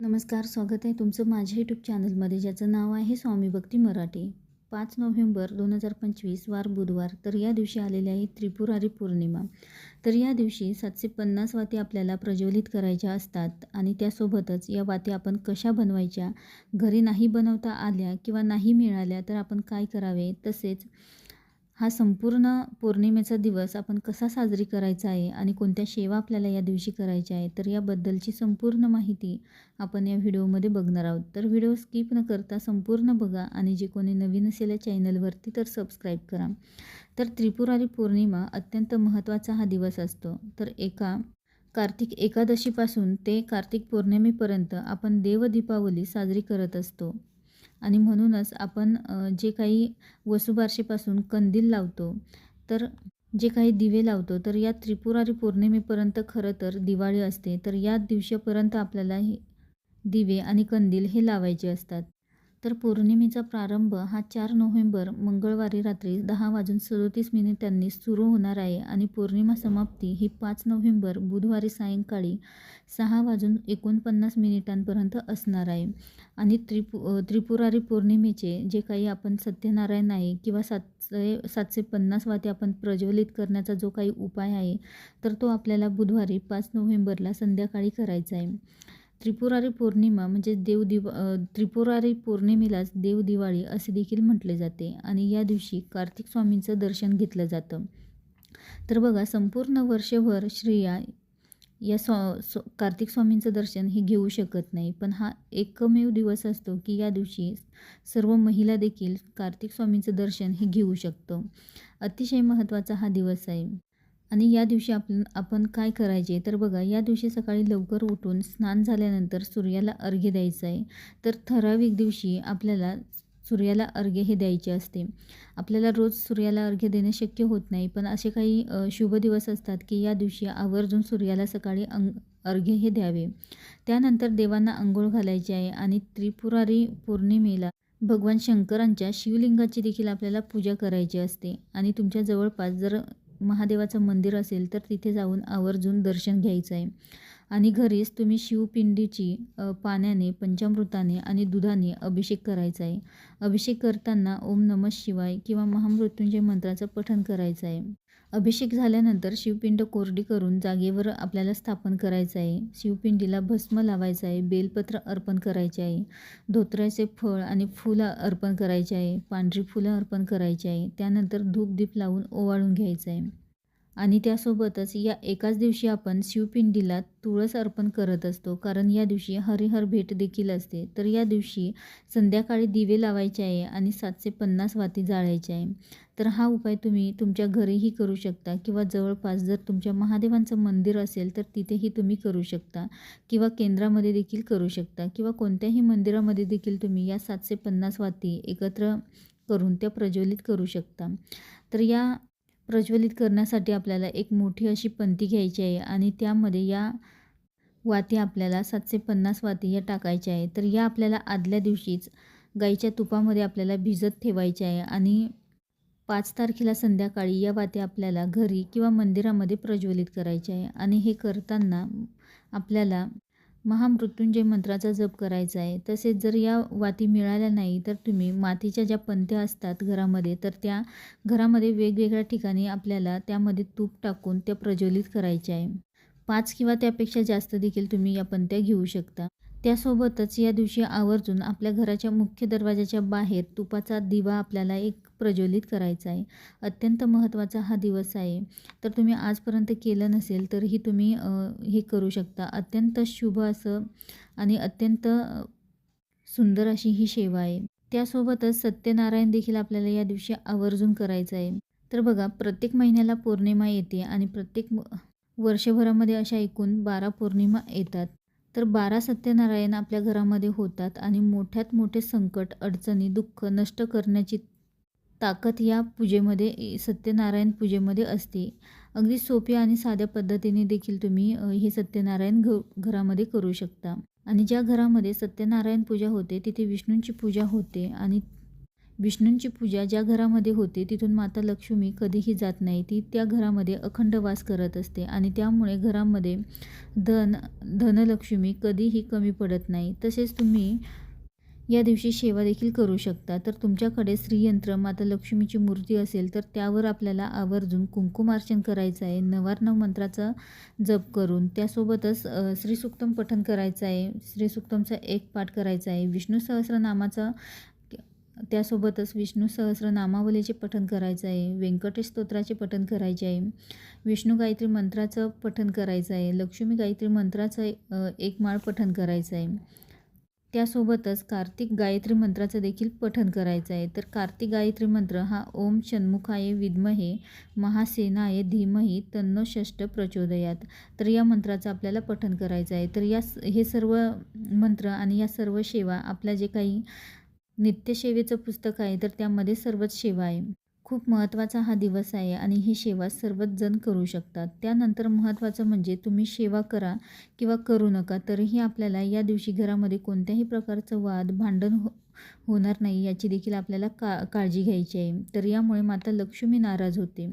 नमस्कार स्वागत आहे तुमचं माझ्या यूट्यूब चॅनलमध्ये ज्याचं नाव आहे स्वामी भक्ती मराठी. पाच नोव्हेंबर दोन हजार पंचवीस वार बुधवार तर या दिवशी आलेली आहे त्रिपुरारी पौर्णिमा. तर या दिवशी सातशे पन्नास वाती आपल्याला प्रज्वलित करायच्या असतात आणि त्यासोबतच या वाती आपण कशा बनवायच्या? घरी नाही बनवता आल्या किंवा नाही मिळाल्या तर आपण काय करावे? तसेच हा संपूर्ण पौर्णिमेचा दिवस आपण कसा साजरी करायचा आहे आणि कोणत्या सेवा आपल्याला या दिवशी करायच्या आहे तर याबद्दलची संपूर्ण माहिती आपण या व्हिडिओमध्ये बघणार आहोत. तर व्हिडिओ स्किप न करता संपूर्ण बघा आणि जे कोणी नवीन असेल या चॅनलवरती तर सबस्क्राईब करा. तर त्रिपुरारी पौर्णिमा अत्यंत महत्त्वाचा हा दिवस असतो. तर एका कार्तिक एकादशीपासून ते कार्तिक पौर्णिमेपर्यंत आपण देवदीपावली साजरी करत असतो. आणि म्हणूनच आपण जे काही वसुबारशीपासून कंदील लावतो तर जे काही दिवे लावतो तर या त्रिपुरारी पौर्णिमेपर्यंत खरं तर दिवाळी असते. तर या दिवशीपर्यंत आपल्याला हे दिवे आणि कंदील हे लावायचे असतात. तर पौर्णिमेचा प्रारंभ हा चार नोव्हेंबर मंगळवारी रात्री दहा वाजून सदोतीस मिनिटांनी सुरू होणार आहे आणि पौर्णिमा समाप्ती ही पाच नोव्हेंबर बुधवारी सायंकाळी सहा वाजून एकोणपन्नास मिनिटांपर्यंत असणार आहे. आणि त्रिपु त्रिपुरारी पौर्णिमेचे जे काही आपण सत्यनारायण आहे किंवा सातशे सातशे पन्नास वाते आपण प्रज्वलित करण्याचा जो काही उपाय आहे तर तो आपल्याला बुधवारी पाच नोव्हेंबरला संध्याकाळी करायचा आहे. त्रिपुरारी पौर्णिमा म्हणजे देवदिव त्रिपुरारी पौर्णिमेलाच देव दिवाळी असे देखील म्हटले जाते आणि या दिवशी कार्तिक स्वामींचं दर्शन घेतलं जातं. तर बघा संपूर्ण वर्षभर श्रेया या स्व कार्तिक स्वामींचं दर्शन हे घेऊ शकत नाही. पण हा एकमेव दिवस असतो की या दिवशी सर्व महिला देखील कार्तिक स्वामींचं दर्शन हे घेऊ शकतो. अतिशय महत्त्वाचा हा दिवस आहे. आणि या दिवशी आपण आपण काय करायचे? तर बघा या दिवशी सकाळी लवकर उठून स्नान झाल्यानंतर सूर्याला अर्घ्य द्यायचं आहे. तर ठराविक दिवशी आपल्याला सूर्याला अर्घ्य हे द्यायचे असते. आपल्याला रोज सूर्याला अर्घ्य देणे शक्य होत नाही पण असे काही शुभ दिवस असतात की या दिवशी आवर्जून सूर्याला सकाळी अंग अर्घ्य हे द्यावे. त्यानंतर देवांना अंघोळ घालायचे आहे आणि त्रिपुरारी पौर्णिमेला भगवान शंकरांच्या शिवलिंगाची देखील आपल्याला पूजा करायची असते. आणि तुमच्या जवळपास जर महादेवाचं मंदिर असेल तर तिथे जाऊन आवर्जून दर्शन घ्यायचं आहे. आणि घरीच तुम्ही शिवपिंडीची पाण्याने पंचामृताने आणि दुधाने अभिषेक करायचा आहे. अभिषेक करताना ओम नमः शिवाय किंवा महामृत्युंजय मंत्राचं पठण करायचं आहे. अभिषेक झाल्यानंतर शिवपिंड कोरडी करून जागेवर आपल्याला स्थापन करायचं आहे. शिवपिंडीला भस्म लावायचं आहे. बेलपत्र अर्पण करायचे आहे. धोत्र्याचे फळ आणि फुलं अर्पण करायचे आहे. पांढरी फुलं अर्पण करायची आहे. त्यानंतर धूपदीप लावून ओवाळून घ्यायचं आहे. आणि त्यासोबतच या एकाच दिवशी आपण शिवपिंडीला तुळस अर्पण करत असतो. कारण या दिवशी हरिहर भेट देखील असते. तर या दिवशी संध्याकाळी दिवे लावायचे आहे आणि सातशे पन्नास वाती जाळायचे आहे. तर हा उपाय तुम्ही तुमच्या घरीही करू शकता किंवा जवळपास जर तुमच्या महादेवांचं मंदिर असेल तर तिथेही तुम्ही करू शकता किंवा केंद्रामध्ये देखील करू शकता किंवा कोणत्याही मंदिरामध्ये देखील तुम्ही या सातशे पन्नास वाती एकत्र करून त्या प्रज्वलित करू शकता. तर या प्रज्वलित करण्यासाठी आपल्याला एक मोठी अशी पंती घ्यायची आहे आणि त्यामध्ये या वाती आपल्याला सातशे पन्नास वाती या टाकायच्या आहे. तर या आपल्याला आदल्या दिवशीच गाईच्या तुपामध्ये आपल्याला भिजत ठेवायचे आहे आणि पाच तारखेला संध्याकाळी या वाती आपल्याला घरी किंवा मंदिरामध्ये प्रज्वलित करायचे आहे. आणि हे करताना आपल्याला महामृत्युंजय मंत्राचा जप करायचा आहे. तसेच जर या वाती मिळाल्या नाही तर तुम्ही मातीच्या ज्या पंथ्या असतात घरामध्ये तर त्या घरामध्ये वेगवेगळ्या ठिकाणी आपल्याला त्यामध्ये तूप टाकून त्या प्रज्वलित करायच्या आहे. पाच किंवा त्यापेक्षा जास्त देखील तुम्ही या पंत्या घेऊ शकता. त्यासोबतच या दिवशी आवर्जून आपल्या घराच्या मुख्य दरवाजाच्या बाहेर तुपाचा दिवा आपल्याला एक प्रज्वलित करायचा आहे. अत्यंत महत्त्वाचा हा दिवस आहे. तर तुम्ही आजपर्यंत केलं नसेल तरीही तुम्ही हे करू शकता. अत्यंत शुभ असं आणि अत्यंत सुंदर अशी ही सेवा आहे. त्यासोबतच सत्यनारायण देखील आपल्याला या दिवशी आवर्जून करायचं आहे. तर बघा प्रत्येक महिन्याला पौर्णिमा येते आणि प्रत्येक वर्षभरामध्ये अशा एकूण बारा पौर्णिमा येतात. तर बारा सत्यनारायण आपल्या घरामध्ये होतात आणि मोठ्यात मोठे संकट अडचणी दुःख नष्ट करण्याची ताकद या पूजेमध्ये सत्यनारायण पूजेमध्ये असते. अगदी सोप्या आणि साध्या पद्धतीने देखील तुम्ही हे सत्यनारायण घ घरामध्ये करू शकता. आणि ज्या घरामध्ये सत्यनारायण पूजा होते तिथे विष्णूंची पूजा होते आणि विष्णूंची पूजा ज्या घरामध्ये होते तिथून माता लक्ष्मी कधीही जात नाही. ती त्या घरामध्ये अखंड वास करत असते आणि त्यामुळे घरामध्ये धन धनलक्ष्मी कधीही कमी पडत नाही. तसेच तुम्ही या दिवशी सेवा देखील करू शकता. तर तुमच्याकडे श्रीयंत्र माता लक्ष्मीची मूर्ती असेल तर त्यावर आपल्याला आवर्जून कुंकुमार्चन करायचं आहे. नवार्णव मंत्राचा जप करून त्यासोबतच अ, श्रीसुक्तम पठन करायचं आहे. श्रीसुक्तमचा एक पाठ करायचा आहे. विष्णू सहस्रनामाचा त्यासोबतच विष्णू सहस्रनामावलीचे पठण करायचं आहे व्यंकटेश स्तोत्राचे पठण करायचे आहे विष्णू गायत्री मंत्राचं पठण करायचं आहे लक्ष्मी गायत्री मंत्राचं एक माळ पठण करायचं आहे. त्यासोबतच कार्तिक गायत्री मंत्राचं देखील पठन करायचं आहे. तर कार्तिक गायत्री मंत्र हा ओम षण्मुखाय विद्महे महासेनाय धीमही तन्नो षष्ट प्रचोदयात. तर या मंत्राचं आपल्याला पठन करायचं आहे. तर या हे सर्व मंत्र आणि या सर्व सेवा आपल्या जे काही नित्यसेवेचं पुस्तक आहे तर त्यामध्ये सर्वच सेवा आहे. खूप महत्त्वाचा हा दिवस आहे आणि ही सेवा सर्वच जण करू शकतात. त्यानंतर महत्त्वाचं म्हणजे तुम्ही सेवा करा किंवा करू नका तरीही आपल्याला या दिवशी घरामध्ये कोणत्याही प्रकारचं वाद भांडण हो होणार नाही याची देखील आपल्याला का काळजी घ्यायची आहे. तर यामुळे माता लक्ष्मी नाराज होते.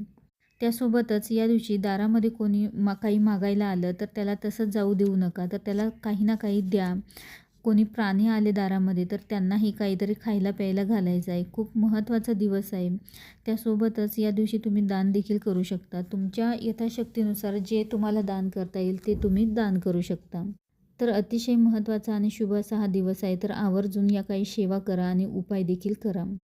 त्यासोबतच या दिवशी दारामध्ये कोणी मा काही मागायला आलं तर त्याला तसंच जाऊ देऊ नका तर त्याला काही ना काही द्या. कोणी प्राणी आले दारामध्ये तर त्यांनाही काहीतरी खायला प्यायला घालायचं आहे. खूप महत्त्वाचा दिवस आहे. त्यासोबतच या दिवशी तुम्ही दान देखील करू शकता. तुमच्या यथाशक्तीनुसार जे तुम्हाला दान करता येईल ते तुम्ही दान करू शकता. तर अतिशय महत्त्वाचा आणि शुभ असा हा दिवस आहे. तर आवर्जून या काही सेवा करा आणि उपाय देखील करा.